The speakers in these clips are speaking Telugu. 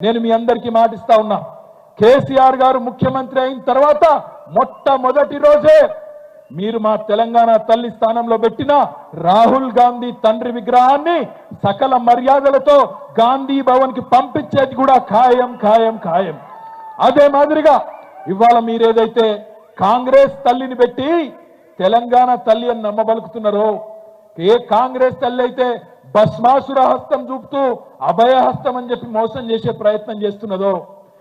నేను మీ అందరికీ మాటిస్తా ఉన్నా. కేసీఆర్ గారు ముఖ్యమంత్రి అయిన తర్వాత మొట్టమొదటి రోజే మీరు మా తెలంగాణ తల్లి స్థానంలో పెట్టిన రాహుల్ గాంధీ తండ్రి విగ్రహాన్ని సకల మర్యాదలతో గాంధీ భవన్కి పంపించేది కూడా ఖాయం ఖాయం ఖాయం. అదే మాదిరిగా ఇవాళ మీరేదైతే కాంగ్రెస్ తల్లిని పెట్టి తెలంగాణ తల్లి అని నమ్మబలుకుతున్నారో ఏ కాంగ్రెస్ తల్లి అయితే భస్మాసుర హస్తం చూపుతూ అభయ హస్తం అని చెప్పి మోసం చేసే ప్రయత్నం చేస్తున్నదో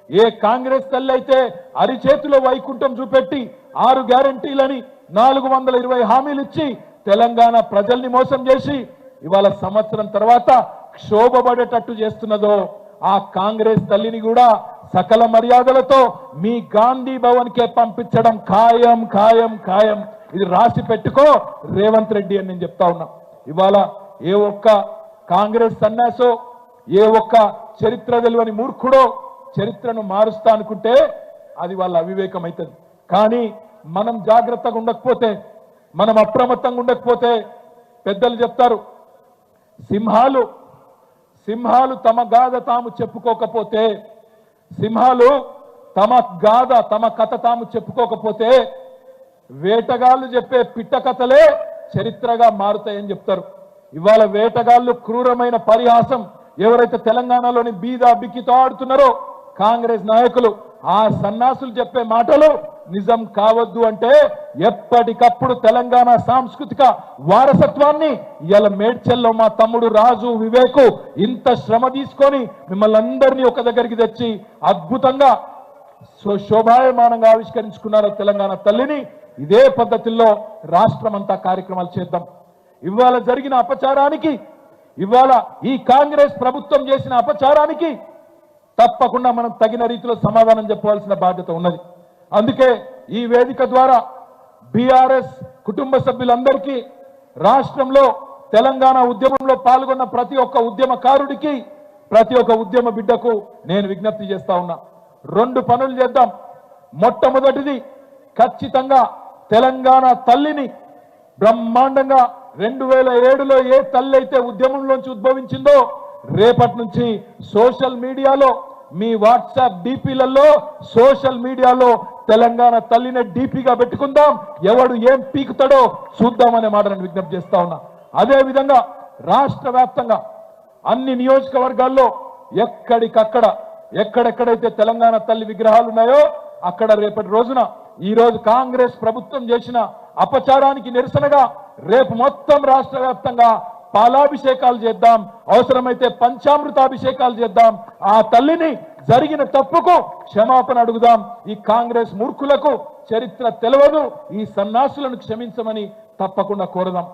ఏ కాంగ్రెస్ తల్లైతే అరిచేతిలో వైకుంఠం చూపెట్టి ఆరు గ్యారంటీలని నాలుగు వందల ఇరవై హామీలు ఇచ్చి తెలంగాణ ప్రజల్ని మోసం చేసి ఇవాళ సంవత్సరం తర్వాత క్షోభపడేటట్టు చేస్తున్నదో ఆ కాంగ్రెస్ తల్లిని కూడా సకల మర్యాదలతో మీ గాంధీ భవన్ కే పంపించడం ఖాయం ఖాయం ఖాయం. ఇది రాసి పెట్టుకో రేవంత్ రెడ్డి అని నేను చెప్తా ఉన్నా. ఇవాళ ఏ ఒక్క కాంగ్రెస్ సన్యాసో ఏ ఒక్క చరిత్ర తెలియని మూర్ఖుడో చరిత్రను మారుస్తా అనుకుంటే అది వాళ్ళ అవివేకం అవుతుంది కానీ మనం జాగ్రత్తగా ఉండకపోతే మనం అప్రమత్తంగా ఉండకపోతే పెద్దలు చెప్తారు సింహాలు సింహాలు తమ గాథ తాము చెప్పుకోకపోతే సింహాలు తమ గాథ తమ కథ తాము చెప్పుకోకపోతే వేటగాళ్ళు చెప్పే పిట్ట కథలే చరిత్రగా మారుతాయని చెప్తారు. ఇవాళ వేటగాళ్ళు క్రూరమైన పరిహాసం ఎవరైతే తెలంగాణలోని బీద బిక్కితో ఆడుతున్నారో కాంగ్రెస్ నాయకులు ఆ సన్నాసులు చెప్పే మాటలు నిజం కావద్దు అంటే ఎప్పటికప్పుడు తెలంగాణ సాంస్కృతిక వారసత్వాన్ని ఇలా మేడ్చల్లో మా తమ్ముడు రాజు వివేకు ఇంత శ్రమ తీసుకొని మిమ్మల్ని అందరినీ ఒక దగ్గరికి తెచ్చి అద్భుతంగా శోభాయమానంగా ఆవిష్కరించుకున్నారు తెలంగాణ తల్లిని. ఇదే పద్ధతిలో రాష్ట్రమంతా కార్యక్రమాలు చేద్దాం. ఇవాళ జరిగిన అపచారానికి ఇవాళ ఈ కాంగ్రెస్ ప్రభుత్వం చేసిన అపచారానికి తప్పకుండా మనం తగిన రీతిలో సమాధానం చెప్పవలసిన బాధ్యత ఉన్నది. అందుకే ఈ వేదిక ద్వారా బీఆర్ఎస్ కుటుంబ సభ్యులందరికీ రాష్ట్రంలో తెలంగాణ ఉద్యమంలో పాల్గొన్న ప్రతి ఒక్క ఉద్యమకారుడికి ప్రతి ఒక్క ఉద్యమ బిడ్డకు నేను విజ్ఞప్తి చేస్తా ఉన్నా. రెండు పనులు చేద్దాం. మొట్టమొదటిది ఖచ్చితంగా తెలంగాణ తల్లిని బ్రహ్మాండంగా రెండు వేల ఏడులో ఏ తల్లి అయితే ఉద్యమంలోంచి ఉద్భవించిందో రేపటి నుంచి సోషల్ మీడియాలో మీ వాట్సాప్ డిపిలలో సోషల్ మీడియాలో తెలంగాణ తల్లిని డిపిగా పెట్టుకుందాం ఎవడు ఏం పీకుతాడో చూద్దామనే మాట నేను విజ్ఞప్తి చేస్తా ఉన్నా. అదేవిధంగా రాష్ట్ర వ్యాప్తంగా అన్ని నియోజకవర్గాల్లో ఎక్కడికక్కడ ఎక్కడెక్కడైతే తెలంగాణ తల్లి విగ్రహాలు ఉన్నాయో అక్కడ రేపటి రోజున ఈ రోజు కాంగ్రెస్ ప్రభుత్వం చేసిన అపచారానికి నిరసనగా రేపు మొత్తం రాష్ట్ర వ్యాప్తంగా పాలాభిషేకాలు చేద్దాం. అవసరమైతే పంచామృతాభిషేకాలు చేద్దాం. ఆ తల్లిని జరిగిన తప్పుకు క్షమాపణ అడుగుదాం. ఈ కాంగ్రెస్ మూర్ఖులకు చరిత్ర తెలియదు ఈ సన్నాసులను క్షమించమని తప్పకుండా కోరదాం.